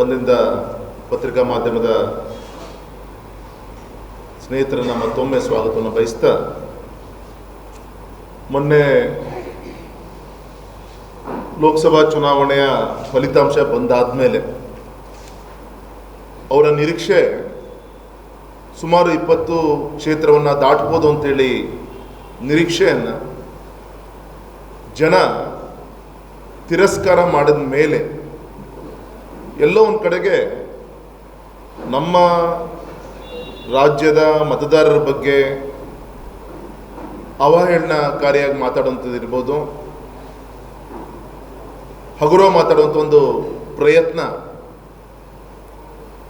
ಬಂದಿಂದ ಪತ್ರಿಕಾ ಮಾಧ್ಯಮದ ಸ್ನೇಹಿತರನ್ನ ಮತ್ತೊಮ್ಮೆ ಸ್ವಾಗತವನ್ನು ಬಯಸ್ತಾ ಮೊನ್ನೆ ಲೋಕಸಭಾ ಚುನಾವಣೆಯ ಫಲಿತಾಂಶ ಬಂದಾದ ಮೇಲೆ ಅವರ ನಿರೀಕ್ಷೆ ಸುಮಾರು ಇಪ್ಪತ್ತು ಕ್ಷೇತ್ರವನ್ನು ದಾಟ್ಬೋದು ಅಂತೇಳಿ ನಿರೀಕ್ಷೆಯನ್ನು ಜನ ತಿರಸ್ಕಾರ ಮಾಡಿದ ಮೇಲೆ ಎಲ್ಲೋ ಒಂದು ಕಡೆಗೆ ನಮ್ಮ ರಾಜ್ಯದ ಮತದಾರರ ಬಗ್ಗೆ ಅವಹೇಳನಕಾರಿಯಾಗಿ ಮಾತಾಡುವಂಥದ್ದು ಇರ್ಬೋದು. ಹಗುರ ಮಾತಾಡುವಂಥ ಒಂದು ಪ್ರಯತ್ನ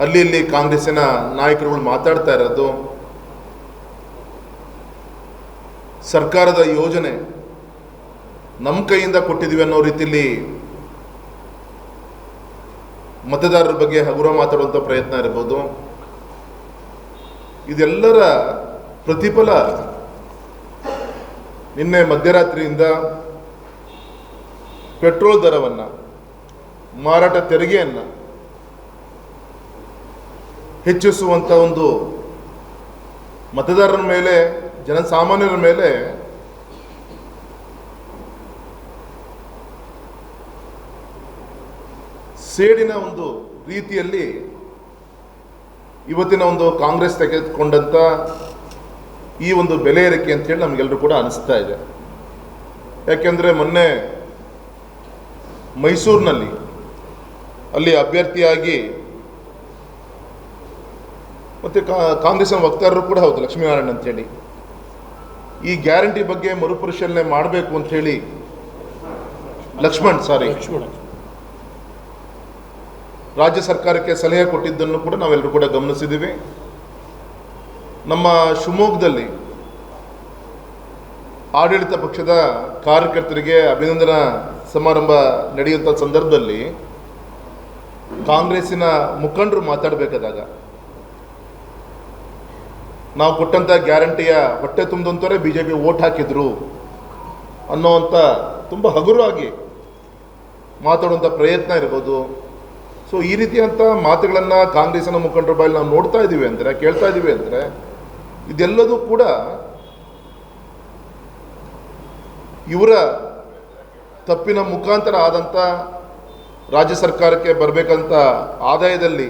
ಅಲ್ಲಿ ಇಲ್ಲಿ ಕಾಂಗ್ರೆಸ್ಸಿನ ನಾಯಕರುಗಳು ಮಾತಾಡ್ತಾ ಇರೋದು. ಸರ್ಕಾರದ ಯೋಜನೆ ನಮ್ಮ ಕೈಯಿಂದ ಕೊಟ್ಟಿದ್ದೀವಿ ಅನ್ನೋ ರೀತಿಯಲ್ಲಿ ಮತದಾರರ ಬಗ್ಗೆ ಹಗುರ ಮಾತಾಡುವಂಥ ಪ್ರಯತ್ನ ಇರ್ಬೋದು. ಇದೆಲ್ಲರ ಪ್ರತಿಫಲ ನಿನ್ನೆ ಮಧ್ಯರಾತ್ರಿಯಿಂದ ಪೆಟ್ರೋಲ್ ದರವನ್ನು, ಮಾರಾಟ ತೆರಿಗೆಯನ್ನು ಹೆಚ್ಚಿಸುವಂಥ ಒಂದು ಮತದಾರರ ಮೇಲೆ, ಜನಸಾಮಾನ್ಯರ ಮೇಲೆ ಸೇಡಿನ ಒಂದು ರೀತಿಯಲ್ಲಿ ಇವತ್ತಿನ ಒಂದು ಕಾಂಗ್ರೆಸ್ ತೆಗೆದುಕೊಂಡಂಥ ಈ ಒಂದು ಬೆಲೆ ಏರಿಕೆ ಅಂತೇಳಿ ನಮಗೆಲ್ಲರೂ ಕೂಡ ಅನಿಸ್ತಾ ಇದೆ. ಯಾಕೆಂದರೆ ಮೊನ್ನೆ ಮೈಸೂರಿನಲ್ಲಿ ಅಲ್ಲಿ ಅಭ್ಯರ್ಥಿಯಾಗಿ ಮತ್ತೆ ಕಾಂಗ್ರೆಸ್ನ ವಕ್ತಾರರು ಕೂಡ ಹೌದು, ಲಕ್ಷ್ಮೀನಾರಾಯಣ್ ಅಂತೇಳಿ ಈ ಗ್ಯಾರಂಟಿ ಬಗ್ಗೆ ಮರುಪರಿಶೀಲನೆ ಮಾಡಬೇಕು ಅಂತ ಹೇಳಿ ಲಕ್ಷ್ಮಣ್ ಸಾರಿ ರಾಜ್ಯ ಸರ್ಕಾರಕ್ಕೆ ಸಲಹೆ ಕೊಟ್ಟಿದ್ದನ್ನು ಕೂಡ ನಾವೆಲ್ಲರೂ ಕೂಡ ಗಮನಿಸಿದ್ದೀವಿ. ನಮ್ಮ ಶಿವಮೊಗ್ಗದಲ್ಲಿ ಆಡಳಿತ ಪಕ್ಷದ ಕಾರ್ಯಕರ್ತರಿಗೆ ಅಭಿನಂದನಾ ಸಮಾರಂಭ ನಡೆಯುವಂಥ ಸಂದರ್ಭದಲ್ಲಿ ಕಾಂಗ್ರೆಸ್ಸಿನ ಮುಖಂಡರು ಮಾತಾಡಬೇಕಾದಾಗ ನಾವು ಕೊಟ್ಟಂಥ ಗ್ಯಾರಂಟಿಯ ಹೊಟ್ಟೆ ತುಂಬಿದಂಥವರೇ ಬಿ ಜೆ ಪಿ ಓಟ್ ಹಾಕಿದ್ರು ಅನ್ನೋವಂಥ ತುಂಬ ಹಗುರವಾಗಿ ಮಾತಾಡುವಂಥ ಪ್ರಯತ್ನ ಇರ್ಬೋದು. ಸೊ ಈ ರೀತಿಯಂಥ ಮಾತುಗಳನ್ನು ಕಾಂಗ್ರೆಸ್ನ ಮುಖಂಡರ ಬಾಯಲ್ಲಿ ನಾವು ನೋಡ್ತಾ ಇದ್ದೀವಿ ಅಂದರೆ, ಕೇಳ್ತಾ ಇದ್ದೀವಿ ಅಂದರೆ, ಇದೆಲ್ಲದೂ ಕೂಡ ಇವರ ತಪ್ಪಿನ ಮುಖಾಂತರ ಆದಂಥ ರಾಜ್ಯ ಸರ್ಕಾರಕ್ಕೆ ಬರಬೇಕಂತ ಆದಾಯದಲ್ಲಿ,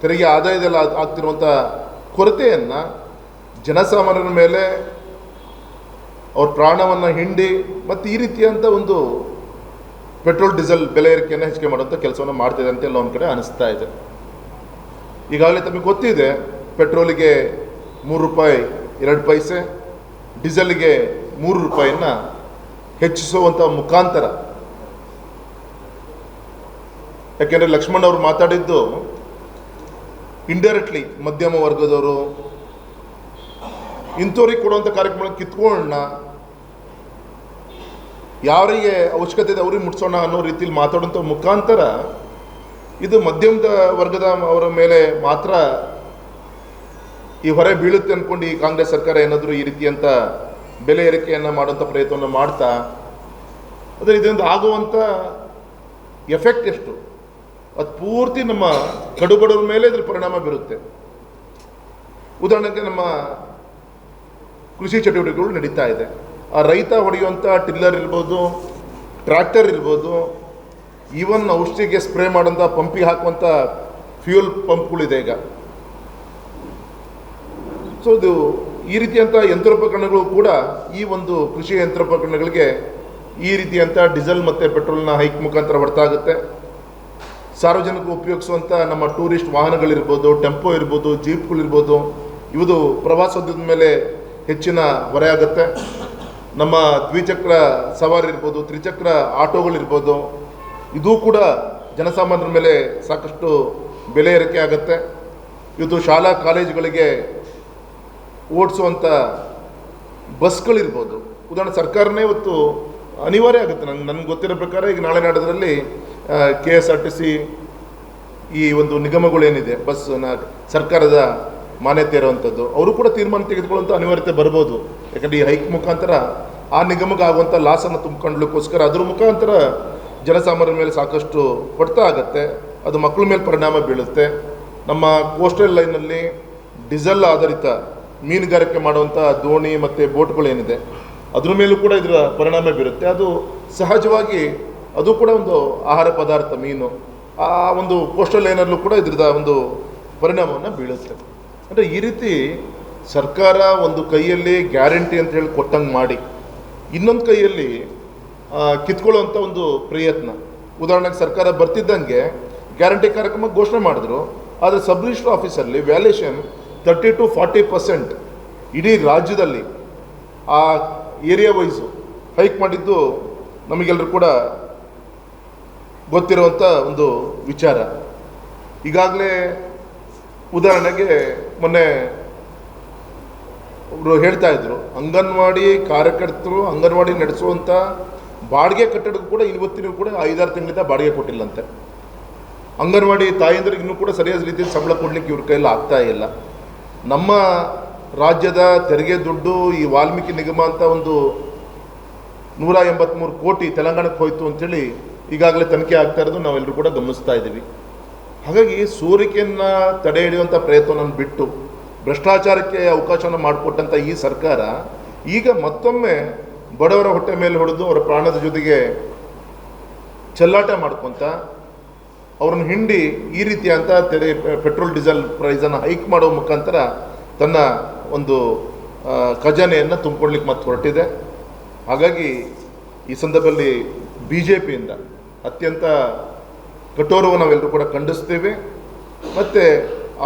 ತೆರಿಗೆ ಆದಾಯದಲ್ಲಿ ಆಗ್- ಆಗ್ತಿರುವಂಥ ಕೊರತೆಯನ್ನು ಜನಸಾಮಾನ್ಯರ ಮೇಲೆ ಅವ್ರ ಪ್ರಾಣವನ್ನು ಹಿಂಡಿ, ಮತ್ತು ಈ ರೀತಿಯಂಥ ಒಂದು ಪೆಟ್ರೋಲ್, ಡೀಸೆಲ್ ಬೆಲೆ ಏರಿಕೆಯನ್ನು ಹೆಚ್ಚಿಗೆ ಮಾಡುವಂಥ ಕೆಲಸವನ್ನು ಮಾಡ್ತಿದೆ ಅಂತ ಎಲ್ಲ ಒಂದು ಕಡೆ ಅನಿಸ್ತಾ ಇದೆ. ಈಗಾಗಲೇ ತಮಗೆ ಗೊತ್ತಿದೆ, ಪೆಟ್ರೋಲಿಗೆ ಮೂರು ರೂಪಾಯಿ, ಎರಡು ಪೈಸೆ, ಡೀಸೆಲ್ಗೆ ಮೂರು ರೂಪಾಯಿಯನ್ನು ಹೆಚ್ಚಿಸುವಂಥ ಮುಖಾಂತರ. ಯಾಕೆಂದರೆ ಲಕ್ಷ್ಮಣ್ ಅವರು ಮಾತಾಡಿದ್ದು ಇಂಡೈರೆಕ್ಟ್ಲಿ ಮಧ್ಯಮ ವರ್ಗದವರು, ಇಂಥವ್ರಿಗೆ ಕೊಡುವಂಥ ಕಾರ್ಯಕ್ರಮ ಕಿತ್ಕೊಳ್ಳೋಣ ಯಾರಿಗೆ ಅವಶ್ಯಕತೆ ಇದೆ ಅವ್ರಿಗೆ ಮುಟ್ಸೋಣ ಅನ್ನೋ ರೀತಿಯಲ್ಲಿ ಮಾತಾಡುವಂಥ ಮುಖಾಂತರ ಇದು ಮಧ್ಯಮದ ವರ್ಗದ ಅವರ ಮೇಲೆ ಮಾತ್ರ ಈ ಹೊರೆ ಬೀಳುತ್ತೆ ಅಂದ್ಕೊಂಡು ಈ ಕಾಂಗ್ರೆಸ್ ಸರ್ಕಾರ ಏನಾದರೂ ಈ ರೀತಿಯಂಥ ಬೆಲೆ ಏರಿಕೆಯನ್ನು ಮಾಡುವಂಥ ಪ್ರಯತ್ನವನ್ನು ಮಾಡ್ತಾ ಆದರೆ ಇದರಿಂದ ಆಗುವಂಥ ಎಫೆಕ್ಟ್ ಎಷ್ಟು? ಅದು ಪೂರ್ತಿ ನಮ್ಮ ಕಡುಬಡವ್ರ ಮೇಲೆ ಇದ್ರ ಪರಿಣಾಮ ಬೀರುತ್ತೆ. ಉದಾಹರಣೆಗೆ ನಮ್ಮ ಕೃಷಿ ಚಟುವಟಿಕೆಗಳು ನಡೀತಾ ಇದೆ. ಆ ರೈತ ಹೊಡೆಯುವಂಥ ಟಿಲ್ಲರ್ ಇರ್ಬೋದು, ಟ್ರ್ಯಾಕ್ಟರ್ ಇರ್ಬೋದು, ಈವನ್ ಔಷಧಿಗೆ ಸ್ಪ್ರೇ ಮಾಡೋಂಥ ಪಂಪಿಗೆ ಹಾಕುವಂಥ ಫ್ಯೂಯಲ್ ಪಂಪ್ಗಳಿದೆ ಈಗ. ಸೊ ಇದು ಈ ರೀತಿಯಂಥ ಯಂತ್ರೋಪಕರಣಗಳು ಕೂಡ ಈ ಒಂದು ಕೃಷಿ ಯಂತ್ರೋಪಕರಣಗಳಿಗೆ ಈ ರೀತಿಯಂಥ ಡೀಸೆಲ್ ಮತ್ತು ಪೆಟ್ರೋಲ್ನ ಹೈಕ್ ಮುಖಾಂತರ ಹೊಡ್ತಾ ಆಗುತ್ತೆ. ಸಾರ್ವಜನಿಕರು ಉಪಯೋಗಿಸುವಂಥ ನಮ್ಮ ಟೂರಿಸ್ಟ್ ವಾಹನಗಳಿರ್ಬೋದು, ಟೆಂಪೋ ಇರ್ಬೋದು, ಜೀಪ್ಗಳಿರ್ಬೋದು, ಇವುದು ಪ್ರವಾಸೋದ್ಯಮದ ಮೇಲೆ ಹೆಚ್ಚಿನ ಹೊರೆ ಆಗುತ್ತೆ. ನಮ್ಮ ದ್ವಿಚಕ್ರ ಸವಾರಿ ಇರ್ಬೋದು, ತ್ರಿಚಕ್ರ ಆಟೋಗಳಿರ್ಬೋದು ಇದೂ ಕೂಡ ಜನಸಾಮಾನ್ಯರ ಮೇಲೆ ಸಾಕಷ್ಟು ಬೆಲೆ ಏರಿಕೆ ಆಗುತ್ತೆ. ಇವತ್ತು ಶಾಲಾ ಕಾಲೇಜುಗಳಿಗೆ ಓಡಿಸುವಂಥ ಬಸ್ಗಳಿರ್ಬೋದು ಉದಾಹರಣೆ ಸರ್ಕಾರನೇ ಇವತ್ತು ಅನಿವಾರ್ಯ ಆಗುತ್ತೆ. ನಂಗೆ, ನನಗೆ ಗೊತ್ತಿರೋ ಪ್ರಕಾರ ಈಗ ನಾಳೆ ನಾಡೋದ್ರಲ್ಲಿ K S R T C ಈ ಒಂದು ನಿಗಮಗಳೇನಿದೆ ಬಸ್ನ ಸರ್ಕಾರದ ಮಾನ್ಯತೆ ಇರುವಂಥದ್ದು ಅವರು ಕೂಡ ತೀರ್ಮಾನ ತೆಗೆದುಕೊಳ್ಳುವಂಥ ಅನಿವಾರ್ಯತೆ ಬರ್ಬೋದು. ಯಾಕಂದರೆ ಈ ಹೈಕ್ ಮುಖಾಂತರ ಆ ನಿಗಮಕ್ಕೆ ಆಗುವಂಥ ಲಾಸನ್ನು ತುಂಬಿಕೊಳ್ಳೋಕ್ಕೋಸ್ಕರ ಅದ್ರ ಮುಖಾಂತರ ಜನಸಾಮಾನ್ಯರ ಮೇಲೆ ಸಾಕಷ್ಟು ಹೊಡೆತ ಆಗುತ್ತೆ. ಅದು ಮಕ್ಕಳ ಮೇಲೆ ಪರಿಣಾಮ ಬೀಳುತ್ತೆ. ನಮ್ಮ ಕೋಸ್ಟಲ್ ಲೈನಲ್ಲಿ ಡೀಸೆಲ್ ಆಧಾರಿತ ಮೀನುಗಾರಿಕೆ ಮಾಡುವಂಥ ದೋಣಿ ಮತ್ತು ಬೋಟ್ಗಳೇನಿದೆ ಅದ್ರ ಮೇಲೂ ಕೂಡ ಇದರ ಪರಿಣಾಮ ಬೀರುತ್ತೆ. ಅದು ಸಹಜವಾಗಿ ಅದು ಕೂಡ ಒಂದು ಆಹಾರ ಪದಾರ್ಥ ಮೀನು. ಆ ಒಂದು ಕೋಸ್ಟಲ್ ಲೈನಲ್ಲೂ ಕೂಡ ಇದ್ರದ ಒಂದು ಪರಿಣಾಮವನ್ನು ಬೀಳುತ್ತೆ. ಅಂದರೆ ಈ ರೀತಿ ಸರ್ಕಾರ ಒಂದು ಕೈಯಲ್ಲಿ ಗ್ಯಾರಂಟಿ ಅಂತ ಹೇಳಿ ಕೊಟ್ಟಂಗೆ ಮಾಡಿ, ಇನ್ನೊಂದು ಕೈಯಲ್ಲಿ ಕಿತ್ಕೊಳ್ಳುವಂಥ ಒಂದು ಪ್ರಯತ್ನ. ಉದಾಹರಣೆಗೆ ಸರ್ಕಾರ ಬರ್ತಿದ್ದಂಗೆ ಗ್ಯಾರಂಟಿ ಕಾರ್ಯಕ್ರಮ ಘೋಷಣೆ ಮಾಡಿದ್ರು, ಆದರೆ ಸಬ್ ರಿಜಿಸ್ಟರ್ ಆಫೀಸಲ್ಲಿ valuation thirty to forty percent ಇಡೀ ರಾಜ್ಯದಲ್ಲಿ, ಆ ಏರಿಯಾ ವೈಸು ಹೈಕ್ ಮಾಡಿದ್ದು ನಮಗೆಲ್ಲರೂ ಕೂಡ ಗೊತ್ತಿರುವಂಥ ಒಂದು ವಿಚಾರ. ಈಗಾಗಲೇ ಉದಾಹರಣೆಗೆ ಮೊನ್ನೆ ಅವರು ಹೇಳ್ತಾ ಇದ್ರು, ಅಂಗನವಾಡಿ ಕಾರ್ಯಕರ್ತರು ಅಂಗನವಾಡಿ ನಡೆಸುವಂಥ ಬಾಡಿಗೆ ಕಟ್ಟಡಕ್ಕೂ ಕೂಡ ಇವತ್ತಿನೂ ಕೂಡ ಐದಾರು ತಿಂಗಳಿಂದ ಬಾಡಿಗೆ ಕೊಟ್ಟಿಲ್ಲಂತೆ. ಅಂಗನವಾಡಿ ತಾಯಂದ್ರಿಗೆ ಇನ್ನೂ ಕೂಡ ಸರಿಯಾದ ರೀತಿಯಲ್ಲಿ ಸಂಬಳ ಕೊಡಲಿಕ್ಕೆ ಇವ್ರ ಕೈಯಲ್ಲಿ ಆಗ್ತಾ ಇಲ್ಲ. ನಮ್ಮ ರಾಜ್ಯದ ತೆರಿಗೆ ದುಡ್ಡು ಈ ವಾಲ್ಮೀಕಿ ನಿಗಮ ಅಂತ ಒಂದು ನೂರ ಎಂಬತ್ತ್ಮೂರು ಕೋಟಿ ತೆಲಂಗಾಣಕ್ಕೆ ಹೋಯ್ತು ಅಂಥೇಳಿ ಈಗಾಗಲೇ ತನಿಖೆ ಆಗ್ತಾ ಇರೋದು ನಾವೆಲ್ಲರೂ ಕೂಡ ಗಮನಿಸ್ತಾ ಇದ್ದೀವಿ. ಹಾಗಾಗಿ ಸೋರಿಕೆಯನ್ನು ತಡೆ ಹಿಡಿಯುವಂಥ ಪ್ರಯತ್ನವನ್ನು ಬಿಟ್ಟು ಭ್ರಷ್ಟಾಚಾರಕ್ಕೆ ಅವಕಾಶವನ್ನು ಮಾಡಿಕೊಟ್ಟಂಥ ಈ ಸರ್ಕಾರ ಈಗ ಮತ್ತೊಮ್ಮೆ ಬಡವರ ಹೊಟ್ಟೆ ಮೇಲೆ ಹೊಡೆದು ಅವರ ಪ್ರಾಣದ ಜೊತೆಗೆ ಚೆಲ್ಲಾಟ ಮಾಡ್ಕೊತ ಅವ್ರನ್ನ ಹಿಂಡಿ ಈ ರೀತಿಯಂಥ ತೆರೆ ಪೆಟ್ರೋಲ್, ಡೀಸೆಲ್ ಪ್ರೈಸನ್ನು ಹೈಕ್ ಮಾಡೋ ಮುಖಾಂತರ ತನ್ನ ಒಂದು ಖಜಾನೆಯನ್ನು ತುಂಬಿಕೊಡ್ಲಿಕ್ಕೆ ಮತ್ತೆ ಹೊರಟಿದೆ. ಹಾಗಾಗಿ ಈ ಸಂದರ್ಭದಲ್ಲಿ ಬಿ ಜೆ ಪಿಯಿಂದ ಅತ್ಯಂತ ಕಠೋರವನ್ನು ನಾವೆಲ್ಲರೂ ಕೂಡ ಖಂಡಿಸ್ತೇವೆ ಮತ್ತು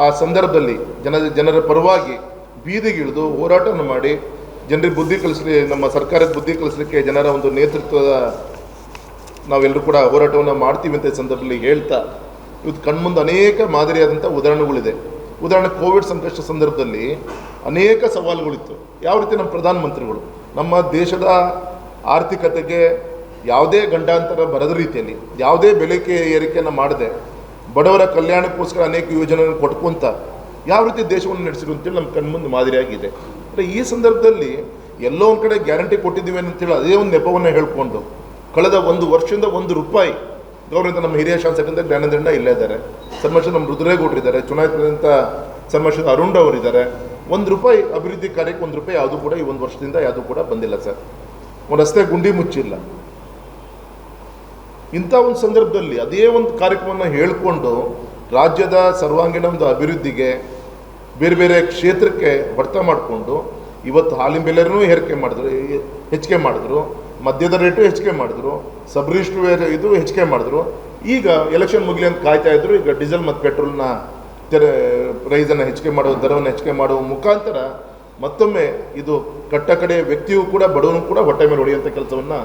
ಆ ಸಂದರ್ಭದಲ್ಲಿ ಜನ, ಜನರ ಪರವಾಗಿ ಬೀದಿಗಿಳಿದು ಹೋರಾಟವನ್ನು ಮಾಡಿ ಜನರಿಗೆ ಬುದ್ಧಿ ಕಲಿಸಲಿ, ನಮ್ಮ ಸರ್ಕಾರದ ಬುದ್ಧಿ ಕಲಿಸಲಿಕ್ಕೆ ಜನರ ಒಂದು ನೇತೃತ್ವದ ನಾವೆಲ್ಲರೂ ಕೂಡ ಹೋರಾಟವನ್ನು ಮಾಡ್ತೀವಿ ಅಂತ ಈ ಸಂದರ್ಭದಲ್ಲಿ ಹೇಳ್ತಾ, ಇವತ್ತು ಕಣ್ಮುಂದೆ ಅನೇಕ ಮಾದರಿಯಾದಂಥ ಉದಾಹರಣೆಗಳಿದೆ. ಉದಾಹರಣೆ ಕೋವಿಡ್ ಸಂಕಷ್ಟ ಸಂದರ್ಭದಲ್ಲಿ ಅನೇಕ ಸವಾಲುಗಳಿತ್ತು. ಯಾವ ರೀತಿ ನಮ್ಮ ಪ್ರಧಾನಮಂತ್ರಿಗಳು, ನಮ್ಮ ದೇಶದ ಆರ್ಥಿಕತೆಗೆ ಯಾವುದೇ ಗಂಡಾಂತರ ಬರದ ರೀತಿಯಲ್ಲಿ, ಯಾವುದೇ ಬೆಲೆ ಏರಿಕೆಯನ್ನು ಮಾಡದೆ ಬಡವರ ಕಲ್ಯಾಣಕ್ಕೋಸ್ಕರ ಅನೇಕ ಯೋಜನೆಗಳನ್ನು ಕೊಟ್ಕೊಂತ ಯಾವ ರೀತಿ ದೇಶವನ್ನು ನಡೆಸಿರು ಅಂತೇಳಿ ನಮ್ಮ ಕಣ್ಮುಂದೆ ಮಾದರಿಯಾಗಿದೆ. ಅಂದರೆ ಈ ಸಂದರ್ಭದಲ್ಲಿ ಎಲ್ಲೋ ಒಂದು ಕಡೆ ಗ್ಯಾರಂಟಿ ಕೊಟ್ಟಿದ್ದೀವಿ ಅಂತೇಳಿ ಅದೇ ಒಂದು ನೆಪವನ್ನು ಹೇಳಿಕೊಂಡು ಕಳೆದ ಒಂದು ವರ್ಷದಿಂದ ಒಂದು ರೂಪಾಯಿ ಗೌರವಿತ ನಮ್ಮ ಹಿರಿಯ ಶಾಸಕರಿಂದ ಜ್ಞಾನದಂಡ ಇಲ್ಲೇ ಇದ್ದಾರೆ. ಸನ್ಮಾಷ ನಮ್ಮ ರುದ್ರೇಗೌಡರಿದ್ದಾರೆ ಚುನಾಯಿತರಾದಂಥ ಸನ್ಮಾಷ ಅರುಣ್ ಅವರಿದ್ದಾರೆ ಒಂದು ರೂಪಾಯಿ ಅಭಿವೃದ್ಧಿ ಕಾರ್ಯಕ್ಕೆ ಒಂದು ರೂಪಾಯಿ ಯಾವುದು ಕೂಡ ಈ ಒಂದು ವರ್ಷದಿಂದ ಯಾವುದು ಕೂಡ ಬಂದಿಲ್ಲ ಸರ್. ಒಂದು ರಸ್ತೆ ಗುಂಡಿ ಮುಚ್ಚಿಲ್ಲ. ಇಂಥ ಒಂದು ಸಂದರ್ಭದಲ್ಲಿ ಅದೇ ಒಂದು ಕಾರ್ಯಕ್ರಮವನ್ನು ಹೇಳಿಕೊಂಡು ರಾಜ್ಯದ ಸರ್ವಾಂಗೀಣ ಒಂದು ಅಭಿವೃದ್ಧಿಗೆ ಬೇರೆ ಬೇರೆ ಕ್ಷೇತ್ರಕ್ಕೆ ಬಡ್ತ ಮಾಡಿಕೊಂಡು ಇವತ್ತು ಹಾಲಿನ ಬೆಲೆನೂ ಏರಿಕೆ ಮಾಡಿದ್ರು ಹೆಚ್ಚಿಗೆ ಮಾಡಿದ್ರು, ಮದ್ಯದ ರೇಟು ಹೆಚ್ಚಿಗೆ ಮಾಡಿದ್ರು ಸಬ್ ರಿಜಿಸ್ಟ್ರ್ ಇದು ಹೆಚ್ಚಿಗೆ ಮಾಡಿದ್ರು. ಈಗ ಎಲೆಕ್ಷನ್ ಮುಗಿಲಿ ಅಂತ ಕಾಯ್ತಾ ಇದ್ರು, ಈಗ ಡೀಸೆಲ್ ಮತ್ತು ಪೆಟ್ರೋಲ್ನ ತೆರೆ ಪ್ರೈಸನ್ನು ಹೆಚ್ಚಿಗೆ ಮಾಡುವ, ದರವನ್ನು ಹೆಚ್ಚಿಗೆ ಮಾಡುವ ಮುಖಾಂತರ ಮತ್ತೊಮ್ಮೆ ಇದು ಕಟ್ಟ ಕಡೆಯ ವ್ಯಕ್ತಿಯೂ ಕೂಡ, ಬಡವನು ಕೂಡ ಹೊಟ್ಟೆ ಮೇಲೆ ಹೊಡೆಯುವಂಥ ಕೆಲಸವನ್ನು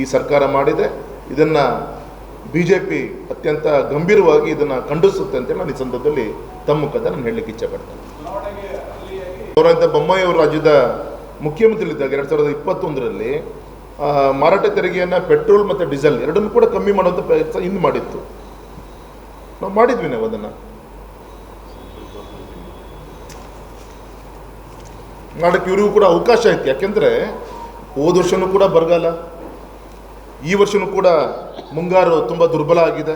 ಈ ಸರ್ಕಾರ ಮಾಡಿದೆ. ಇದನ್ನು ಬಿ ಜೆ ಪಿ ಅತ್ಯಂತ ಗಂಭೀರವಾಗಿ ಇದನ್ನು ಖಂಡಿಸುತ್ತೆ ಅಂತ ನಾನು ಈ ಸಂದರ್ಭದಲ್ಲಿ ತಮ್ಮ ಮುಖದ ನಾನು ಹೇಳಲಿಕ್ಕೆ ಇಚ್ಛೆಪಡ್ತೇನೆ ಅವರಂತ ಬೊಮ್ಮಾಯಿ ಅವರು ರಾಜ್ಯದ ಮುಖ್ಯಮಂತ್ರಿಗಳಿದ್ದಾಗ ಎರಡು ಸಾವಿರದ ಇಪ್ಪತ್ತೊಂದರಲ್ಲಿ ಮಾರಾಟ ತೆರಿಗೆಯನ್ನ ಪೆಟ್ರೋಲ್ ಮತ್ತು ಡೀಸೆಲ್ ಎರಡನ್ನೂ ಕೂಡ ಕಮ್ಮಿ ಮಾಡುವಂಥ ಪ್ರಯತ್ನ ಹಿಂದೆ ಮಾಡಿತ್ತು. ನಾವು ಮಾಡಿದ್ವಿ ನಾವು ಅದನ್ನು. ಮಾಡಕ್ಕೆ ಇವ್ರಿಗೂ ಕೂಡ ಅವಕಾಶ ಐತಿ. ಯಾಕೆಂದ್ರೆ ಹೋದ ವರ್ಷನೂ ಕೂಡ ಬರಗಾಲ. ಈ ವರ್ಷನೂ ಕೂಡ ಮುಂಗಾರು ತುಂಬ ದುರ್ಬಲ ಆಗಿದೆ.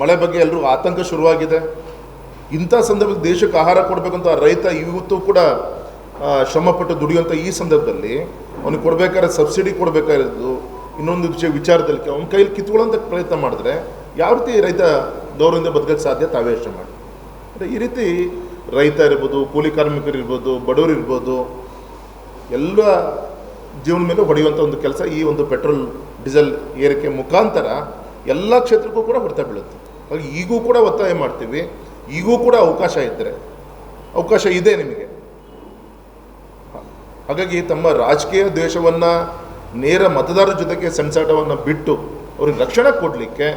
ಮಳೆ ಬಗ್ಗೆ ಎಲ್ಲರೂ ಆತಂಕ ಶುರುವಾಗಿದೆ. ಇಂಥ ಸಂದರ್ಭದಲ್ಲಿ ದೇಶಕ್ಕೆ ಆಹಾರ ಕೊಡಬೇಕಂತ ರೈತ ಇವತ್ತು ಕೂಡ ಶ್ರಮಪಟ್ಟು ದುಡಿಯುವಂಥ ಈ ಸಂದರ್ಭದಲ್ಲಿ ಅವನಿಗೆ ಕೊಡಬೇಕಾದ್ರೆ ಸಬ್ಸಿಡಿ ಕೊಡಬೇಕಾಗಿರೋದು ಇನ್ನೊಂದು ವಿಷಯ ವಿಚಾರದಲ್ಲಿ ಅವನ ಕೈಯಲ್ಲಿ ಕಿತ್ಕೊಳ್ಳೋಂಥ ಪ್ರಯತ್ನ ಮಾಡಿದ್ರೆ ಯಾವ ರೀತಿ ರೈತ ಗೌರವದಿಂದ ಬದುಕಕ್ಕೆ ಸಾಧ್ಯ ತಾವೇ ಯೋಚನೆ ಮಾಡಿ. ಅಂದರೆ ಈ ರೀತಿ ರೈತ ಇರ್ಬೋದು, ಕೂಲಿ ಕಾರ್ಮಿಕರು ಇರ್ಬೋದು ಬಡವರು ಇರ್ಬೋದು ಎಲ್ಲ ಜೀವನ ಮೇಲೆ ಹೊಡೆಯುವಂಥ ಒಂದು ಕೆಲಸ ಈ ಒಂದು ಪೆಟ್ರೋಲ್, ಡೀಸೆಲ್ ಏರಿಕೆ ಮುಖಾಂತರ ಎಲ್ಲ ಕ್ಷೇತ್ರಕ್ಕೂ ಕೂಡ ಹೊಡೆತ ಬೀಳುತ್ತೆ. ಹಾಗಾಗಿ ಈಗೂ ಕೂಡ ಒತ್ತಾಯ ಮಾಡ್ತೀವಿ. ಈಗೂ ಕೂಡ ಅವಕಾಶ ಇದ್ದರೆ ಅವಕಾಶ ಇದೆ ನಿಮಗೆ. ಹಾಗಾಗಿ ತಮ್ಮ ರಾಜಕೀಯ ದ್ವೇಷವನ್ನು, ನೇರ ಮತದಾರರ ಜೊತೆಗೆ ಸೆಣಸಾಟವನ್ನು ಬಿಟ್ಟು ಅವ್ರಿಗೆ ರಕ್ಷಣೆ ಕೊಡಲಿಕ್ಕೆ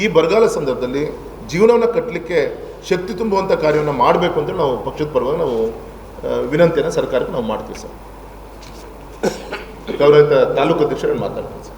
ಈ ಬರಗಾಲ ಸಂದರ್ಭದಲ್ಲಿ ಜೀವನವನ್ನು ಕಟ್ಟಲಿಕ್ಕೆ ಶಕ್ತಿ ತುಂಬುವಂಥ ಕಾರ್ಯವನ್ನು ಮಾಡಬೇಕು ಅಂತ ನಾವು ಪಕ್ಷದ ಪರವಾಗಿ ನಾವು ವಿನಂತಿಯನ್ನು ಸರ್ಕಾರಕ್ಕೆ ನಾವು ಮಾಡ್ತೀವಿ ಸರ್. ಗೌರವಿತ ತಾಲೂಕು ಅಧ್ಯಕ್ಷರು ಮಾತಾಡ್ತೀನಿ